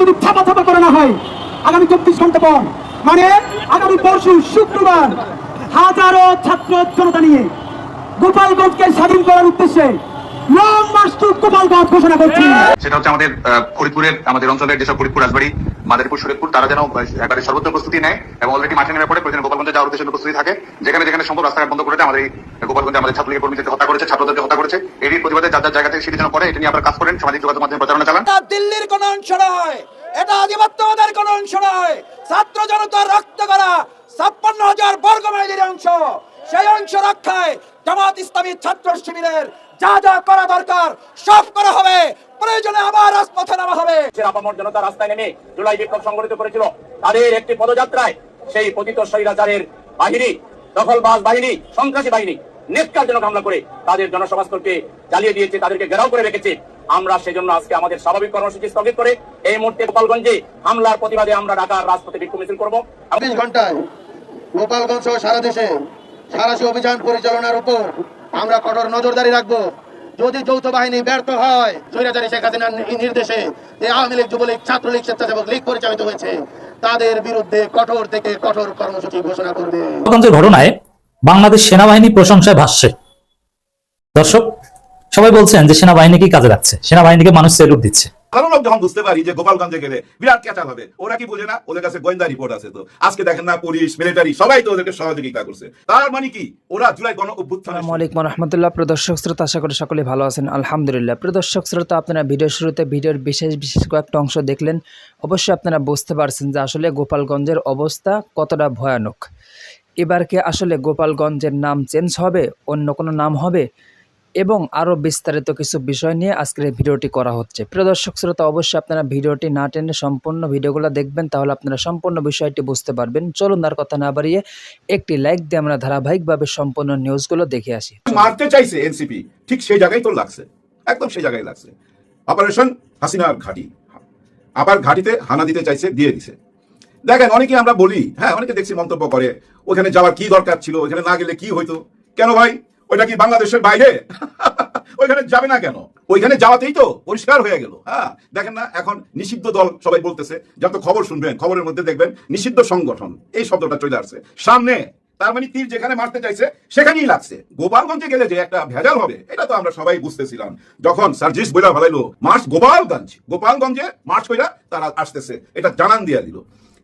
যদি ছাপা করে না হয়, আগামী চব্বিশ ঘণ্টা মানে আগামী পরশু শুক্রবার, হাজারো ছাত্র জনতা গোপালগঞ্জকে স্বাধীন করার উদ্দেশ্যে লং মার্চ টু গোপালগঞ্জ ঘোষণা করছি। সেটা হচ্ছে আমাদের ফরিদপুরের আমাদের অঞ্চলের যেসব ফরিদপুর রাজবাড়ি মাদারীপুর শরীরপুর তারা যেন একবারে সর্বোচ্চ প্রস্তুতি নেয় এবং অলরেডি মাঠে নেমে পড়ে প্রয়োজন গোপালগঞ্জে যাওয়ার উদ্দেশ্যে প্রস্তুতি থাকে। যেখানে যেখানে সম্ভব রাস্তাঘাট বন্ধ করেছে আমাদের গোপালগঞ্জে আমাদের ছাত্রলীগের কর্মীদেরকে হত্যা করেছে ছাত্রদেরকে হত্যা করেছে। এরই প্রতিবাদে যার যার জায়গা থেকে সেটি যেন করে এটা নিয়ে আপনারা কাজ করেন। সামাজিক যোগাযোগ মাধ্যমে প্রচারণা চালান। দিল্লির কোন অংশ নয়। এটা আধিপত্যবাদের কোন অংশ নয়। ছাত্র জনতার রক্ত করা ছাপ্পান্ন হাজার বর্গ মাইলের অংশ। সেই অংশ রক্ষায় জামাত ইসলামী ছাত্র শিবিরের যা যা করা দরকার সব করা হবে। প্রয়োজনে আবার রাজপথে নামা হবে। আপামর জনতা রাস্তায় নেমে জুলাই বিপ্লব সংগঠিত করেছিল তাদের একটি পদযাত্রায় সেই পতিত স্বৈরাচারের বাহিনী দখলবাজ বাহিনী সন্ত্রাসী বাহিনী নেতকারজনক হামলা করে তাদের জনসমাজকে জ্বালিয়ে দিয়েছে তাদেরকে ঘেরাও করে রেখেছে। আমরা সেজন্য আজকে আমাদের স্বাভাবিক কর্মসূচি স্থগিত করে এই মুহূর্তে গোপালগঞ্জে হামলার প্রতিবাদে আমরা ঢাকার রাজপথে বিক্ষোভ মিছিল করব। চব্বিশ ঘন্টায় গোপালগঞ্জ সহ সারা দেশে সারাশি অভিযান পরিচালনার উপর আমরা কঠোর নজরদারি রাখব। যদি যৌথ বাহিনী ব্যর্থ হয়, স্বৈরাচারী শেখ হাসিনার নির্দেশে যে আওয়ামী লীগ, যুবলীগ, ছাত্রলীগ, স্বেচ্ছাসেবক লীগ পরিচালিত হয়েছে, তাদের বিরুদ্ধে কঠোর থেকে কঠোর কর্মসূচি ঘোষণা করবে। ঘটনায় বাংলাদেশ সেনাবাহিনী প্রশংসায় ভাসছে। দর্শক সবাই বলছেন যে সেনাবাহিনী কি কাজে লাগছে? সেনাবাহিনীকে মানুষ সেলুট দিচ্ছে। সাধারণ লোক যখন বুঝতে পারি যে গোপালগঞ্জে গেলে বিরাট ক্যাচাল হবে ওরা কি বোঝে না? ওদের কাছে গোয়েন্দা রিপোর্ট আছে তো। আজকে দেখেন না পুলিশ মিলিটারি সবাই তো ওদেরকে সহযোগিতা করছে। তার মানে কি? ওরা জুলাই গণ অভ্যুত্থানের আলাইকুম রহমতুল্লাহ। প্রদর্শক শ্রোতা আশা করি সকলে ভালো আছেন। আলহামদুলিল্লাহ। প্রদর্শক শ্রোতা আপনারা ভিডিওর শুরুতে ভিডিওর বিশেষ বিশেষ কয়েকটা অংশ দেখলেন। অবশ্যই আপনারা বুঝতে পারছেন যে আসলে গোপালগঞ্জের অবস্থা কতটা ভয়ানক। এবার কি আসলে গোপালগঞ্জের নাম চেঞ্জ হবে? অন্য কোনো নাম হবে? এবং আরও বিস্তারিত কিছু বিষয় নিয়ে আজকের এই ভিডিওটি করা হচ্ছে। প্রিয় দর্শক শ্রোতা, অবশ্যই আপনারা ভিডিওটি না টেনে সম্পূর্ণ ভিডিওগুলো দেখবেন, তাহলে আপনারা সম্পূর্ণ বিষয়টি বুঝতে পারবেন। চলুন আর কথা না বাড়িয়ে একটি লাইক দিয়ে আমরা ধারাবাহিকভাবে সম্পূর্ণ নিউজগুলো দেখে আসি। মারতে চাইছে এনসিপি, ঠিক সেই জায়গায় তো লাগছে। একদম সেই জায়গায় লাগছে। অপারেশন হাসিনার ঘাটি। আবার ঘাটিতে হানা দিতে চাইছে, দিয়ে দিছে। দেখেন অনেকে আমরা বলি হ্যাঁ অনেকে দেখছি মন্তব্য করে, ওখানে যাওয়ার কি দরকার ছিল, ওখানে না গেলে কি হইতো? কেন ভাই? ওইটা কি বাংলাদেশের বাইরে? ওইখানে যাবে না কেন? ওইখানে যাওয়াতেই তো পরিষ্কার হয়ে গেল। হ্যাঁ দেখেন না, এখন নিষিদ্ধ দল সবাই বলতেছে, যত খবর শুনবেন, খবরের মধ্যে দেখবেন, নিষিদ্ধ সংগঠন, এই শব্দটা চলে আসছে। সামনে, তার মানে তীর যেখানে মারতে চাইছে, সেখানেই লাগছে। গোপালগঞ্জে গেলে যে একটা ভেজাল হবে, এটা তো আমরা সবাই বুঝতেছিলাম। যখন সার্জিস বইলা ভালাইলো, মার্চ গোপালগঞ্জ, গোপালগঞ্জে মার্চ কইরা তারা আসতেছে, এটা জানান দিয়া দিল।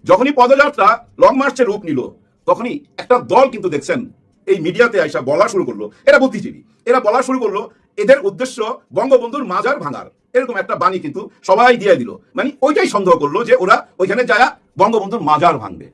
যখনই পদযাত্রা লং মার্চের রূপ নিল, তখনই একটা দল কিন্তু দেখছেন এই মিডিয়াতে আইসা বলা শুরু করল, এরা বুদ্ধিজীবী। এরা বলা শুরু করল, এদের উদ্দেশ্য বঙ্গবন্ধুর মাজার ভাঙার। এরকম একটা বাণী কিন্তু সবাই দিয়ে দিল। মানে ওইটাই সন্দেহ করল যে ওরা ওইখানে যায় বঙ্গবন্ধুর মাজার ভাঙবে।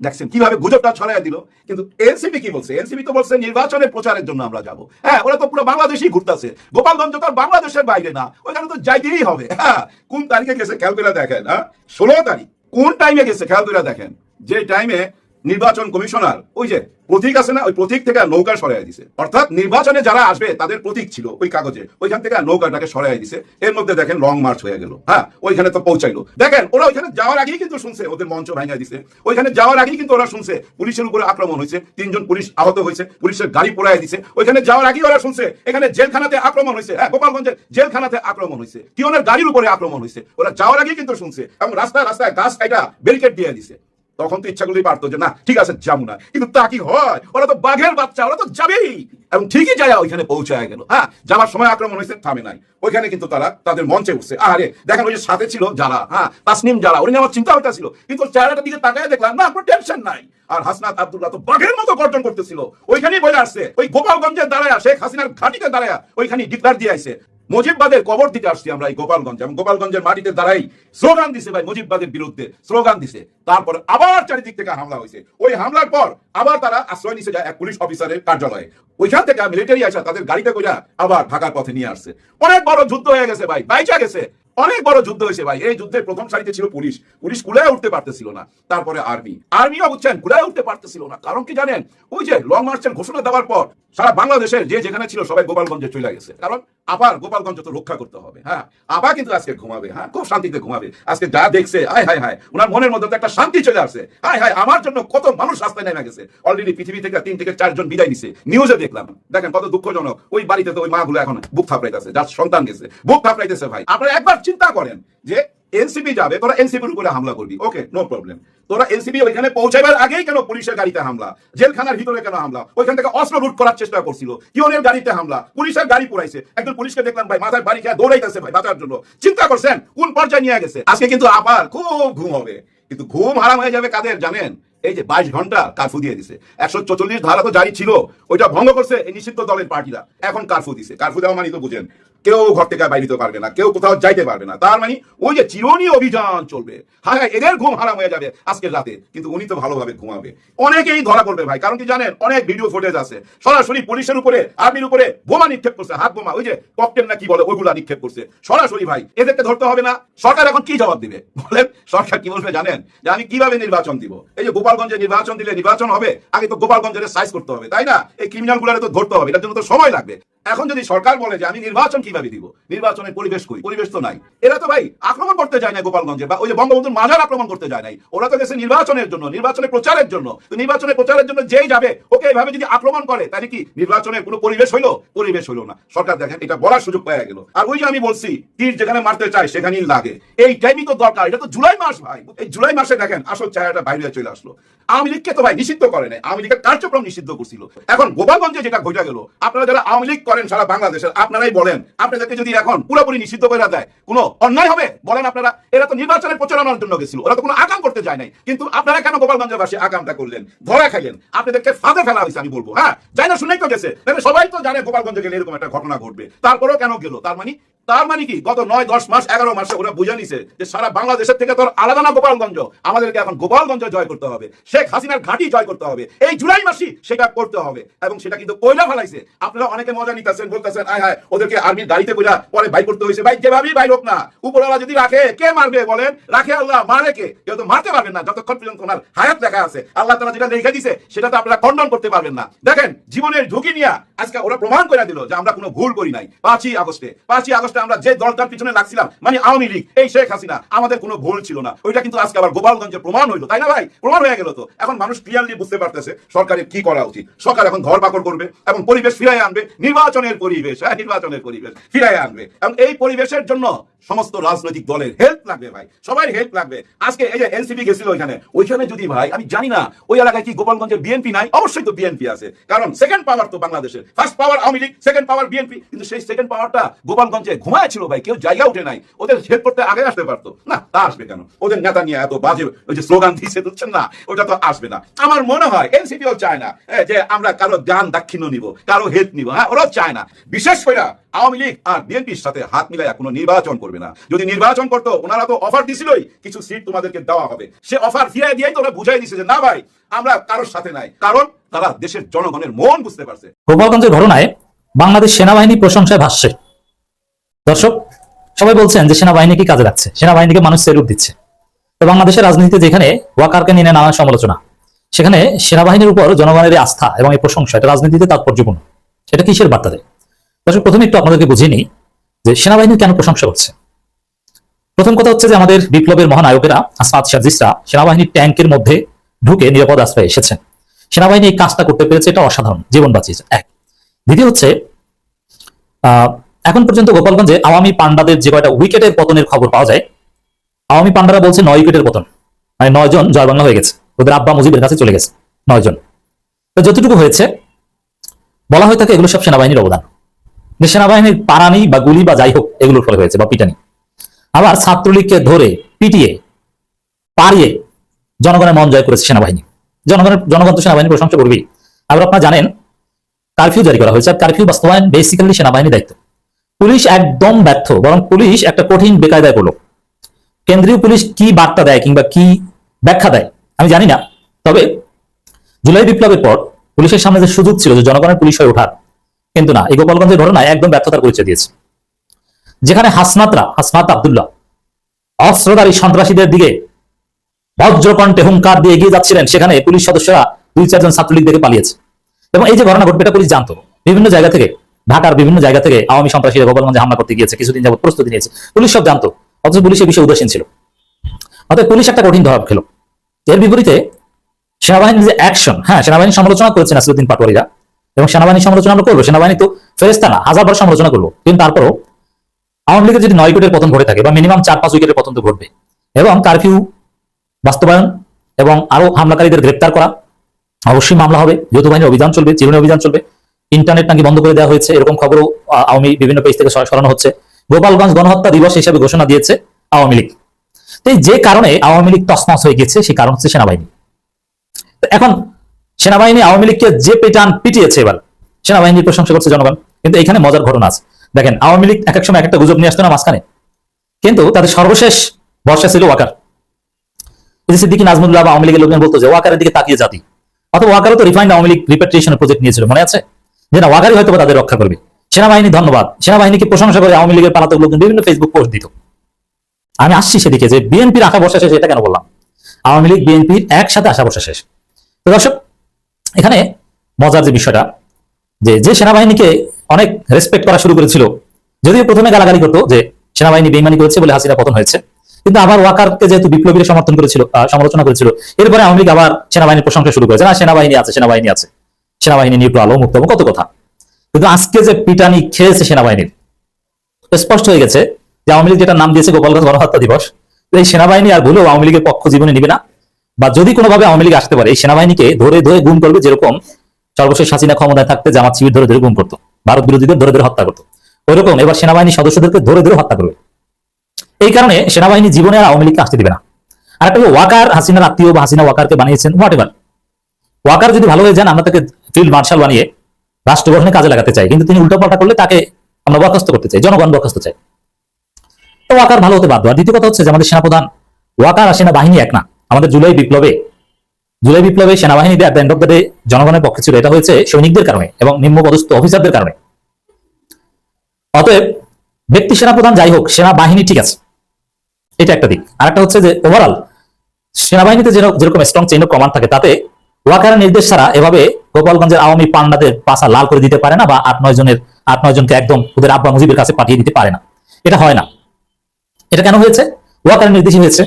দেখছেন কীভাবে গুজবটা ছড়াই দিল। কিন্তু এনসিপি কি বলছে? এনসিপি তো বলছে, নির্বাচনের প্রচারের জন্য আমরা যাব। হ্যাঁ ওরা তো পুরো বাংলাদেশই ঘুরতেছে। গোপালগঞ্জ তো বাংলাদেশের বাইরে না। ওইখানে তো যাইতেই হবে। হ্যাঁ কোন তারিখে গেছে খেয়াল করে দেখেন হ্যাঁ? ষোলো তারিখ। কোন টাইমে গেছে খেয়াল করে দেখেন? যে টাইমে নির্বাচন কমিশনার, ওই যে প্রতীক আছে না, ওই প্রতীক থেকে নৌকা সরাই দিছে। অর্থাৎ নির্বাচনে যারা আসবে, তাদের প্রতীক ছিল ওই কাগজে। ওইখান থেকে নৌকাটাকে সরাই দিছে। এর মধ্যে দেখেন লং মার্চ হয়ে গেল। হ্যাঁ ওইখানে তো পৌঁছাইলো। দেখেন, ওরা ওইখানে যাওয়ার আগেই কিন্তু শুনছে, ওদের মঞ্চ ভাঙা দিছে। ওইখানে যাওয়ার আগেই কিন্তু ওরা শুনছে, পুলিশের উপরে আক্রমণ হয়েছে, তিনজন পুলিশ আহত হয়েছে, পুলিশের গাড়ি পোড়াই দিছে। ওইখানে যাওয়ার আগেই ওরা শুনছে, এখানে জেলখানাতে আক্রমণ হয়েছে। হ্যাঁ গোপালগঞ্জের জেলখানাতে আক্রমণ হয়েছে। কিয়নের গাড়ির উপরে আক্রমণ হয়েছে। ওরা যাওয়ার আগেই কিন্তু শুনছে, এবং রাস্তায় রাস্তায় গাছ কাটা, ব্যারিকেড দিয়ে দিছে। তখন তো ইচ্ছা করলেই পারতো যে, না, ঠিক আছে, যাব না। কিন্তু তা কি হয়? ওরা তো বাঘের বাচ্চা, ওরা তো যাবেই। এবং ঠিকই যায়, ওইখানে পৌঁছায় গেল। হ্যাঁ যাওয়ার সময় আক্রমণ হয়েছে, থামে নাই। ওইখানে কিন্তু তারা তাদের মঞ্চে উঠছে। আরে দেখেন ওই যে সাথে ছিল যারা হ্যাঁ তাসনিম যারা ওই আমার চিন্তা হইতা কিন্তু ওর চেহারাটার দিকে তাকায় দেখলাম, না, কোনো টেনশন নাই। আর হাসনাত আব্দুল্লাহ তো বাঘের মতো গর্জন করতেছিল। ওইখানেই বলে আসছে, ওই গোপালগঞ্জের দাঁড়ায়, শেখ হাসিনার ঘাটিতে দাঁড়ায় ওইখানে ডিক্লার দিয়ে আইছে। মুজিববাদের কবর দিতে আসছি আমরা এই গোপালগঞ্জ। এবং গোপালগঞ্জের মাটিতে দাঁড়াই স্লোগান দিছে ভাই মুজিববাদের বিরুদ্ধে, স্লোগান দিছে। তারপর আবার চারিদিক থেকে হামলা হয়েছে। ওই হামলার পর আবার তারা আশ্রয় নিছে যায় এক পুলিশ অফিসারের কার্যালয়ে। ওইখান থেকে মিলিটারি আসা তাদের গাড়িতে গোজা আবার ঢাকার পথে নিয়ে আসছে। অনেক বড় যুদ্ধ হয়ে গেছে ভাই, বাইচা গেছে। অনেক বড় যুদ্ধ হয়েছে ভাই। এই যুদ্ধের প্রথম সারিতে ছিল পুলিশ। পুলিশ কুলায় উঠতে পারতেছিল না। তারপরে আর্মি। আর্মিও বুঝছেন কুলায় উঠতে পারতেছিল না। কারণ কি জানেন? ওই যে লং মার্চের ঘোষণা দেওয়ার পর সারা বাংলাদেশের যে যেখানে ছিল সবাই গোপালগঞ্জে চলে গেছে। কারণ আবার গোপালগঞ্জ তো রক্ষা করতে হবে হ্যাঁ? আবার কিন্তু আজকে ঘুমাবে হ্যাঁ? খুব শান্তিতে ঘুমাবে। আজকে যা দেখছে, হায় হায় হায়, ওনার মনের মধ্যে একটা শান্তি চলে আসছে হায় হায়, আমার জন্য কত মানুষ রাস্তায় নেমে গেছে। অলরেডি পৃথিবী থেকে তিন থেকে চারজন বিদায় নিছে। নিউজে দেখলাম। দেখেন কত দুঃখজনক। ওই বাড়িতে তো ওই মাগুলো এখন বুক থাপড়াইতেছে। যার সন্তান গেছে। বুক থাপড়াইতেছে ভাই। আপনারা একবার চিন্তা করেন যে এনসিপি যাবে, তোরা এনসিপির উপরে হামলা করবি। ওকে নো প্রবলেম তোরা এনসিপি ওইখানে পৌঁছাবার আগেই কেন পুলিশের গাড়িতে হামলা? জেলখানার ভিতরে কেন হামলা? ওইখান থেকে অস্ত্র লুট করার চেষ্টা করছিল। কিওনের গাড়িতে হামলা? পুলিশের গাড়ি পুরাইছে একজন পুলিশকে দেখলাম, ভাই মাথায় বাড়ি খেয়ে দৌড়াইতেছে ভাই, বাঁচার জন্য। চিন্তা করছেন, কোন পর্যায়ে নিয়ে গেছে? আজকে কিন্তু আবার খুব ঘুম হবে। কিন্তু ঘুম হারাম হয়ে যাবে কাদের জানেন? এই যে বাইশ ঘণ্টা কারফু দিয়ে দিছে। একশো চল্লিশ ধারা তো জারি ছিল, ওইটা ভঙ্গ করছে এই নিষিদ্ধ দলের পার্টিরা। এখন কারফু দিছে। কারফু দেওয়া মানে তো বুঝেন। কেউ ঘর থেকে বাইরে দিতে পারবে না, কেউ কোথাও যাইতে পারবে না। তার মানে ওই যে চিরনি অভিযান চলবে হ্যাঁ হ্যাঁ এদের ঘুম হারাম হয়ে যাবে আজকের রাতে, কিন্তু উনি তো ভালোভাবে ঘুমাবে। অনেকেই ধরা পড়বে ভাই, কারণ কি জানেন, অনেক ভিডিও ফুটেজ আছে। সরাসরি পুলিশের উপরে, আর্মির উপরে বোমা নিক্ষেপ করছে, হাত বোমা, ওই যে ককটেল না কি বলে, ওইগুলা নিক্ষেপ করছে। সরাসরি ভাই, এদেরকে ধরতে হবে না, সরকার এখন কি জবাব দিবে? বলেন, সরকার কি বলবে জানেন? যে আমি কীভাবে নির্বাচন দিব? এই যে গোপালগঞ্জে নির্বাচন দিলে নির্বাচন হবে, আগে তো গোপালগঞ্জের সাইজ করতে হবে, তাই না? এই ক্রিমিনাল গুলারে তো ধরতে হবে, এটার জন্য তো সময় লাগবে। এখন যদি সরকার বলে যে আমি নির্বাচন কীভাবে দিব? নির্বাচনের পরিবেশ করি পরিবেশ তো নাই। এরা তো ভাই আক্রমণ করতে যায় না গোপালগঞ্জে বা ওই যে বঙ্গবন্ধুর মাজার আক্রমণ করতে যায় নাই। ওরা তো গেছে নির্বাচনের জন্য, নির্বাচনের প্রচারের জন্য। নির্বাচনের প্রচারের জন্য যেই যাবে, ওকে এইভাবে যদি আক্রমণ করে, তাহলে কি নির্বাচনের কোনো পরিবেশ হইল? পরিবেশ হইল না। সরকার দেখেন, এটা বলার সুযোগ পাওয়া গেল। আর ওই যে আমি বলছি, তীর যেখানে মারতে চায়, সেখানেই লাগে। এই টাইমই তো দরকার। এটা তো জুলাই মাস, ভাই। এই জুলাই মাসে দেখেন, আসল চেহারাটা বাইরে চলে আসলো। আওয়ামী লীগকে তো ভাই নিষিদ্ধ করে নাই। আওয়ামী লীগের কার্যক্রম নিষিদ্ধ করছিল। এখন গোপালগঞ্জে যেটা ঘটে গেল, আপনারা যারা আওয়ামী লীগ করেন সারা বাংলাদেশের। আপনারাই বলেন, আপনাদেরকে যদি এখন পুরোপুরি নিষিদ্ধ করে দেয়, কোনো অন্যায় হবে? বলেন আপনারা, এরা তো নির্বাচনের প্রচারণার জন্য গেছিল, ওরা তো কোনো আকাম করতে যায় নাই। কিন্তু আপনারা কেন গোপালগঞ্জের বাসী আকামটা করলেন? ধরা খাইলেন। আপনাদেরকে ফাঁদে ফেলা হয়েছে, আমি বলব হ্যাঁ? যাই না, শুনেই তো গেছে। সবাই তো জানে গোপালগঞ্জে গেলে এরকম একটা ঘটনা ঘটবে। তারপরেও কেন গেল? তার মানে তার মানে কি? গত নয়, দশ মাস, এগারো মাসে ওরা বুঝে নিছে যে সারা বাংলাদেশের থেকে তোর আলাদা না গোপালগঞ্জ। আমাদেরকে এখন গোপালগঞ্জ জয় করতে হবে। শেখ হাসিনার ঘাঁটি জয় করতে হবে। এই জুলাই মাসই সেটা করতে হবে এবং সেটা কিন্তু কয়লা ফেলাইছে। আপনারা অনেকে মজা নিতেছেন, বলতেছেন, আয় হায়, ওদেরকে আর্মির গাড়িতে বইলা পরে বাই করতে হয়েছে। ভাই, যেভাবেই বাই হোক না, উপরওয়ালা যদি রাখে, কে মারবে বলেন? রাখে আল্লাহ, মারে কে? কেউ তো মারতে পারবেন না, যতক্ষণ পর্যন্ত ওনার হায়াত লেখা আছে। আল্লাহ তারা যেটা লেখা দিছে, সেটা তো আপনারা খণ্ডন করতে পারবেন না। দেখেন, জীবনের ঝুঁকি নিয়ে আজকে ওরা প্রমাণ করে দিল যে আমরা কোনো ভুল করি নাই। পাঁচই আগস্টে পাঁচই আগস্টে আমরা যে দলটার পিছনে লাগছিলাম মানে আওয়ামী লীগ, এই শেখ হাসিনা, আমাদের কোনো ভুল ছিল না। ওইটা কিন্তু আজকে আবার গোপালগঞ্জে প্রমাণ হইল, তাই না ভাই? প্রমাণ হয়ে গেল তো। এখন মানুষ ক্লিয়ারলি বুঝতে পারতেছে, সরকারের কি করা উচিত। সরকার এখন ধরপাকড় করবে এবং পরিবেশ ফিরাই আনবে, নির্বাচনের পরিবেশ হ্যাঁ নির্বাচনের পরিবেশ ফিরাই আনবে। এবং এই পরিবেশের জন্য সমস্ত রাজনৈতিক দলের হেল্প লাগবে ভাই, সবাই হেল্প লাগবে। আজকে এই যে এনসিপি গেছিল ওইখানে ওইখানে যদি ভাই, আমি জানি না, ওই এলাকায় কি গোপালগঞ্জের বিএনপি নাই? অবশ্যই তো বিএনপি আছে। কারণ সেকেন্ড পাওয়ার তো বাংলাদেশের। First power Awami League second power BNP কিন্তু সেই সেকেন্ড পাওয়ারটা গোপালগঞ্জে ঘুমায় ছিল ভাই, কেউ জায়গা উঠে নাই। ওদের হেল্প করতে আগে আসতে পারতো। না, তা আসবে কেন? ওদের নেতা নিয়ে এত বাজে, ওই যে স্লোগান দিচ্ছে দিচ্ছেন না? ওটা তো আসবে না। আমার মনে হয় এনসিপিও চায় না যে আমরা কারও গান দাক্ষিণ্য নিব, কারও হেল্প নিব হ্যাঁ ওরাও চায় না। বিশেষ করে আওয়ামী লীগ আর বিএনপির সাথে হাত মিলাইয়া কোনো নির্বাচন করবে না। যদি নির্বাচন করতো, ওনারা তো অফার দিছিলই, কিছু সিট তোমাদেরকে দেওয়া হবে। সে অফার ফিরাই দিয়েই তো ওরা বুঝাই দিছে যে, না ভাই, আমরা কারোর সাথে নাই। কারণ তারা দেশের জনগণের মন বুঝতে পারছে। গোপালগঞ্জের ঘটনায় বাংলাদেশ সেনাবাহিনী প্রশংসায় ভাসছে। দর্শক, সবাই বলছেন যে সেনাবাহিনী কি কাজে লাগছে? সেনাবাহিনীকে মানুষ সেলুট দিচ্ছে। তো বাংলাদেশের রাজনীতিতে যেখানে ওয়াকারকে নিয়ে নানা সমালোচনা, সেখানে সেনাবাহিনীর উপর জনগণের আস্থা এবং এই প্রশংসা, এটা রাজনীতিতে তাৎপর্যপূর্ণ। এটা কিসের বার্তা দেয়? দর্শক, প্রথমে একটু আপনাদেরকে বুঝিয়ে নিই যে সেনাবাহিনী কেন প্রশংসা করছে। প্রথম কথা হচ্ছে যে আমাদের বিপ্লবের মহানায়কেরা আসমাত সাজিসরা, সেনাবাহিনীর ট্যাঙ্কের মধ্যে ঢুকে নিরাপদ আশ্রয়ে এসেছেন। সেনাবাহিনী এই কাজটা করতে পেরেছে, এটা অসাধারণ, জীবন বাঁচিয়েছে, এক। দ্বিতীয় হচ্ছে এখন পর্যন্ত গোপালগঞ্জে আওয়ামী পান্ডাদের যে কয়টা উইকেটের পতনের খবর পাওয়া যায়, আওয়ামী পান্ডারা বলছে নয় উইকেটের পতন। মানে নয় জন জয় বাংলা হয়ে গেছে। ওদের আব্বা মুজিবের কাছে চলে গেছে। নয় জন। তো যতটুকু হয়েছে, বলা হয়ে থাকে এগুলো সব সেনাবাহিনীর অবদান। যে সেনাবাহিনীর পারানি বা গুলি বা যাই হোক, এগুলোর ফলে হয়েছে বা পিটানি। আবার ছাত্রলীগকে ধরে পিটিয়ে পারিয়ে জনগণের মন জয় করেছে সেনাবাহিনী। জনগণের, জনগণ তো সেনাবাহিনী প্রশংসা করবেই। আবার আপনারা জানেন কারফিউ জারি করা হয়েছে। আর কারফিউ বাস্তবায়ন বেসিক্যালি সেনাবাহিনীর দায়িত্ব। পুলিশ একদম ব্যর্থ, বরং পুলিশ একটা কঠিন বেকায়দায় করল কেন্দ্রীয় পুলিশ কি বার্তা দেয় কিংবা কি ব্যাখ্যা দেয়, আমি জানি না। তবে জুলাই বিপ্লবের পর পুলিশের সামনে যে সুযোগ ছিল যে জনগণের পুলিশ হয়ে ওঠার, কিন্তু না, এই গোপালগঞ্জের ঘটনায় একদম ব্যর্থতার পরিচয় দিয়েছে। যেখানে হাসনাতরা, হাসনাত আবদুল্লাহ, অস্ত্রধারী সন্ত্রাসীদের দিকে বজ্রকণ্ঠে হুঙ্কার দিয়ে এগিয়ে যাচ্ছিলেন, সেখানে পুলিশ সদস্যরা দুই চারজন ছাত্রলীগ দেখে পালিয়েছে। এবং এই যে ঘটনা ঘটবে, এটা পুলিশ জানতো। বিভিন্ন জায়গা থেকে ঢাকার বিভিন্ন জায়গা থেকে আওয়ামী সন্ত্রাসীরা গোপালগঞ্জে হামলা করতে গিয়েছে, কিছুদিন যাবত প্রস্তুতি নিয়েছে। পুলিশ সব জানতো, অথচ পুলিশ এই বিষয়ে উদাসীন ছিল। অর্থাৎ পুলিশ একটা কঠিন ধরা খেলো। এর বিপরীতে সেনাবাহিনীর যে অ্যাকশন হ্যাঁ সেনাবাহিনী সমালোচনা করেছেন আসিরুদ্দিন পাটোয়ারিরা, এবং সেনাবাহিনী সমালোচনা আমরা করব সেনাবাহিনী তো ফেরেস্তা না, হাজারবার সমালোচনা করব কিন্তু তারপরও আওয়ামী লীগের যদি নয় উইকেটের পতন ঘটে থাকে, বা মিনিমাম চার পাঁচ উইকেটের পতন তো ঘটবে, এবং কারফিউ বাস্তবায়ন, এবং আরও হামলাকারীদের গ্রেপ্তার করা, অবশ্যই মামলা হবে, যৌথ বাহিনীর অভিযান চলবে, চিরুনি অভিযান চলবে। ইন্টারনেট নাকি বন্ধ করে দেওয়া হয়েছে, এরকম খবরও আওয়ামী বিভিন্ন পেজ থেকে সরানো হচ্ছে। গোপালগঞ্জ গণহত্যা দিবস হিসেবে ঘোষণা দিয়েছে আওয়ামী লীগ। তো যে কারণে আওয়ামী লীগ তসনস হয়ে গেছে সেই কারণ হচ্ছে সেনাবাহিনী। এখন সেনাবাহিনী আওয়ামী লীগকে যে পেটান পিটিয়েছে এবার, সেনাবাহিনীর প্রশংসা করছে জনগণ, কিন্তু এখানে মজার ঘটনা আছে। দেখেন, আওয়ামী লীগ এক এক সময় এক একটা গুজব নিয়ে আসতো না মাঝখানে, কিন্তু তাদের সর্বশেষ বর্ষা ছিল ওয়াকার। সিদ্দিকী নাজমুল্লাহ আওয়ামী লীগের লোকজন বলতো যে ওয়াকারের দিকে তাকিয়ে জাতি। অথবা ওয়াকারও তো রিফাইন্ড আওয়ামী লীগ রিপেট্রিয়েশনের প্রজেক্ট নিয়েছিল, মনে আছে? যে না ওয়াকারই হয়তো তাদের রক্ষা করবে। সেনাবাহিনী ধন্যবাদ। সেনাবাহিনীকে প্রশংসা করে আওয়ামী লীগের পালাতক লোকজন বিভিন্ন ফেসবুক পোস্ট দিত। আমি আসছি সেদিকে যে বিএনপির আশা বর্ষা শেষ, এটা কেন বললাম? আওয়ামী লীগ, বিএনপির একসাথে আশা বর্ষা শেষ। তো দর্শক, এখানে মজার যে বিষয়টা, যে যে সেনাবাহিনীকে অনেক রেসপেক্ট করা শুরু করেছিল, যদিও প্রথমে গালাগালি করতো যে, সেনাবাহিনী বেইমানি করেছে বলে হাসিনা পতন হয়েছে। কিন্তু আবার ওয়াকারকে যেহেতু বিপ্লবীরা সমর্থন করেছিল সমালোচনা করেছিল, এরপরে আওয়ামী লীগ আবার সেনাবাহিনীর প্রশংসা শুরু করেছে না, সেনাবাহিনী আছে সেনাবাহিনী আছে। সেনাবাহিনী নিউট্রাল মুক্ত কত কথা? কিন্তু আজকে যে পিটানি খেয়েছে সেনাবাহিনীর স্পষ্ট হয়ে গেছে যে আওয়ামী লীগ যেটা নাম দিয়েছে গোপালগঞ্জ গণহত্যা দিবস, এই সেনাবাহিনী আর ভুলেও আওয়ামী লীগের পক্ষ জীবনে নিবে না। বা যদি কোনোভাবে আওয়ামী লীগ আসতে পারে, এই সেনাবাহিনীকে ধরে ধরে গুম করবে যেরকম সর্বশেষ হাসিনা ক্ষমতায় থাকতে জামাত শিবির ধরে ধরে গুম করতো, ভারত বিরোধীদের ধরে ধরে হত্যা করতো। ওইরকম এবার সেনাবাহিনী সদস্যদেরকে ধরে ধরে হত্যা করবে। এই কারণে সেনাবাহিনী জীবনে আর আওয়ামী লীগকে আসতে দিবে না। আর একটা ওয়াকার, হাসিনার আত্মীয় বা হাসিনা ওয়াকারকে বানিয়েছেন হোয়াট এভার ওয়াকার যদি ভালো হয়ে যান, আমরা তাকে ফিল্ড মার্শাল বানিয়ে রাষ্ট্র গঠনে কাজে লাগাতে চাই কিন্তু তিনি উল্টোপাল্টা করলে তাকে আমরা বরখাস্ত করতে চাই, জনগণ বরখাস্ত চাই তো ওয়াকার ভালো হতে বাধ্য। আর দ্বিতীয় কথা হচ্ছে যে আমাদের সেনাপ্রধান, ওয়াকার আর সেনাবাহিনী এক না। আমাদের জুলাই বিপ্লবে জুলাই বিপ্লবে সেনাবাহিনী at end of the day জনগণের পক্ষে ছিল। এটা হয়েছে সৈনিকদের কারণে এবং নিম্ন পদস্থ অফিসারদের কারণে। অতএব ব্যক্তি সেনাপ্রধান যাই হোক, সেনাবাহিনী ঠিক আছে। এটা একটা দিক। আর একটা হচ্ছে যে ওভারঅল সেনাবাহিনীতে যেরকম স্ট্রং চেইন অফ কমান্ড থাকে, তাতে ওয়াকারের নির্দেশ ছাড়া এভাবে গোপালগঞ্জের আওয়ামী পান্ডাদের পাশা লাল করে দিতে পারে না বা আট, নয় জনের, আট, নয় জনকে একদম ওদের আব্বা মুজিবের কাছে পাঠিয়ে দিতে পারে না। এটা হয় না। এটা কেন হয়েছে? ওয়াকারের নির্দেশই হয়েছে।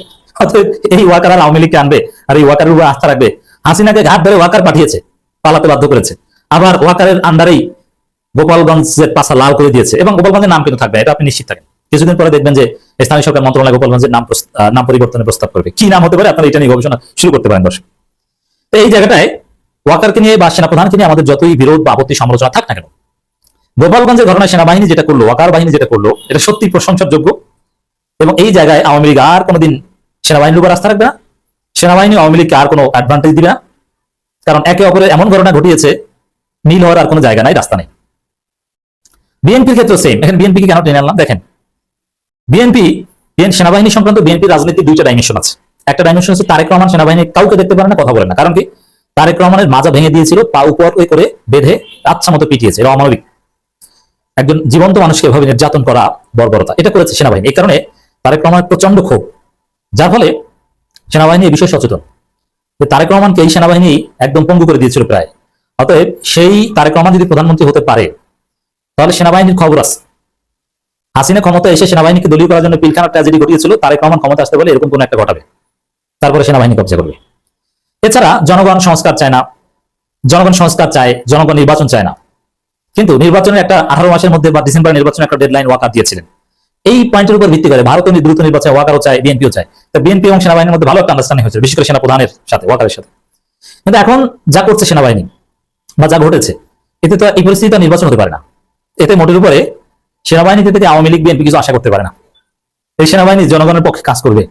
এই ওয়াকার আওয়ামী লীগকে আনবে আর এই ওয়াকারের উপর আস্থা রাখবে। হাসিনাকে ঘাট ধরে ওয়াকার পাঠিয়েছে, পালাতে বাধ্য করেছে। আবার ওয়াকারের আন্ডারেই গোপালগঞ্জের পাশা লাল করে দিয়েছে। এবং গোপালগঞ্জের নাম কিন্তু থাকবে? এটা আপনি নিশ্চিত থাকেন। কিছুদিন পরে দেখবেন যে স্থানীয় সরকার মন্ত্রণালয় গোপালগঞ্জের নাম নাম পরিবর্তনের প্রস্তাব করবে। কি নাম হতে পারে? আপনারা এটা নিয়ে গবেষণা শুরু করতে পারেন দর্শক। এই জায়গাটায় ওয়াকারকে নিয়ে বা সেনাপ্রধানকে নিয়ে আমাদের যতই বিরোধ বা আপত্তি সমালোচনা থাক না কেন, গোপালগঞ্জের ঘটনায় সেনাবাহিনী যেটা করল, ওয়াকার বাহিনী যেটা করল, এটা সত্যি প্রশংসার যোগ্য এবং এই জায়গায় আওয়ামী লীগ আর কোনোদিন সেনাবাহিনীর উপর আস্থা রাখবে না। সেনাবাহিনী আওয়ামী লীগকে আর কোনো অ্যাডভান্টেজ দিবে না। কারণ একে অপরের এমন ঘটনা ঘটিয়েছে, মিল হওয়ার আর কোনো জায়গা নাই, রাস্তা নেই। বিএনপির ক্ষেত্রে সেম এখন বিএনপি কেন টেনে আনলাম? দেখেন, বিএনপি সেনাবাহিনী সংক্রান্ত বিএনপি রাজনীতির দুইটা ডাইমেনশন আছে। একটা ডাইমেনশন হচ্ছে তারেক রহমান সেনাবাহিনী কাউকে দেখতে পারে না, কথা বলে না। কারণ কি? তারেক রহমানের মাজা ভেঙে দিয়েছিল, পা উপর করে বেঁধে আচ্ছা মতো পিটিয়েছে এটা অমানবিক একজন জীবন্ত মানুষকে এভাবে নির্যাতন করা বর্বরতা, এটা করেছে সেনাবাহিনী। এই কারণে তারেক রহমানের প্রচণ্ড ক্ষোভ। যার ফলে সেনাবাহিনী এই বিষয়ে সচেতন। তারেক রহমানকে এই সেনাবাহিনী একদম পঙ্গু করে দিয়েছিল প্রায়। অতএব সেই তারেক রহমান যদি প্রধানমন্ত্রী হতে পারে, তাহলে সেনাবাহিনীর খবর আছে। হাসিনা ক্ষমতা এসে সেনাবাহিনীকে দলীয় করার জন্য পিলখানা ট্র্যাজেডি ঘটিয়েছিল, তারেক রহমান ক্ষমতা আসতে বলে এরকম কোন একটা ঘটাবে। তারপরে সেনাবাহিনী কবজা করবে। এছাড়া জনগণ সংস্কার চায় না, জনগণ সংস্কার চায়, জনগণ নির্বাচন চায় না। কিন্তু নির্বাচনের একটা আঠারো মাসের মধ্যে বা ডিসেম্বর নির্বাচনের একটা ডেডলাইন ওয়াকার দিয়েছিলেন। এই পয়েন্টের উপর ভিত্তি করে ভারত দ্রুত নির্বাচন ওয়াকারও চায়, বিএনপিও চায়। তো বিএনপি এবং সেনাবাহিনীর মধ্যে ভালো একটা আন্ডারস্ট্যান্ডিং হয়েছে, বিশেষ করে সেনা প্রধানের সাথে, ওয়াকারের সাথে। কিন্তু এখন যা করছে সেনাবাহিনী বা যা ঘটেছে, এতে তো এই পরিস্থিতিতে নির্বাচন হতে পারে না। এতে মোটের উপরে সেনাবাহিনীতে থেকে আওয়ামী লীগ, বিএনপি কিছু আশা করতে পারে না। এই সেনাবাহিনী জনগণের পক্ষে কাজ করবে।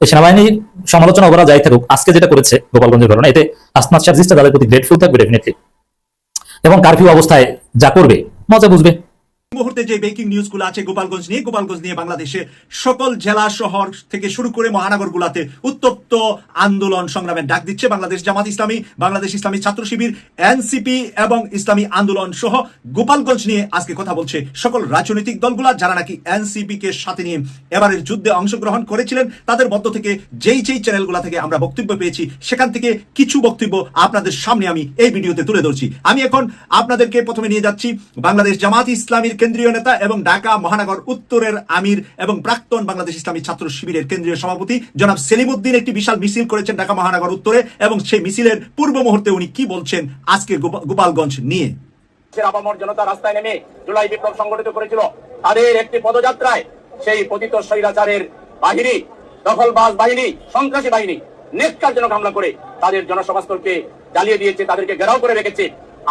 এই সেনাবাহিনীর সমালোচনা করা যাই থাকুক, আজকে যেটা করেছে গোপালগঞ্জের ঘটনা, এতে আসনাদ সার্জিসটা তাদের প্রতি গ্রেটফুল থাকবে ডেফিনেটলি এবং কারফিউ অবস্থায় যা করবে, মজা বুঝবে। মুহূর্তে যে ব্রেকিং নিউজগুলো আছে গোপালগঞ্জ নিয়ে গোপালগঞ্জ নিয়ে বাংলাদেশে সকল জেলা শহর থেকে শুরু করে মহানগরগুলোতে উত্তপ্ত আন্দোলন সংগ্রামের ডাক দিচ্ছে বাংলাদেশ জামাত ইসলামী, বাংলাদেশ ইসলামী ছাত্র শিবির, এনসিপি এবং ইসলামী আন্দোলন সহ গোপালগঞ্জ নিয়ে আজকে কথা বলছে সকল রাজনৈতিক দলগুলা যারা নাকি এনসিপি কে সাথে নিয়ে এবারের যুদ্ধে অংশগ্রহণ করেছিলেন, তাদের মধ্য থেকে যেই যেই চ্যানেলগুলো থেকে আমরা বক্তব্য পেয়েছি, সেখান থেকে কিছু বক্তব্য আপনাদের সামনে আমি এই ভিডিওতে তুলে ধরছি। আমি এখন আপনাদেরকে প্রথমে নিয়ে যাচ্ছি বাংলাদেশ জামাত ইসলামীর কেন্দ্রীয় নেতা এবং ঢাকা, মহানগর, উত্তরের আমির এবং প্রাক্তন বাংলাদেশ ইসলামী ছাত্র শিবিরের কেন্দ্রীয় সভাপতি জনাব সেলিমউদ্দিন একটি বিশাল মিছিল করেছেন ঢাকা, মহানগর, উত্তরে এবং সেই মিছিলের পূর্ব মুহূর্তে উনি কি বলছেন আজকের গোপালগঞ্জ নিয়ে? আপামর জনতা রাস্তায় নেমে জুলাই বিপ্লব সংগঠিত করেছিল। তাদের একটি পদযাত্রায় সেই পতিত স্বৈরাচারের বাহিনী, দখলবাজ বাহিনী, সন্ত্রাসী বাহিনী নেককারজনক হামলা করে তাদের জনসমাজকে জ্বালিয়ে দিয়েছে, তাদেরকে ঘেরাও করে রেখেছে।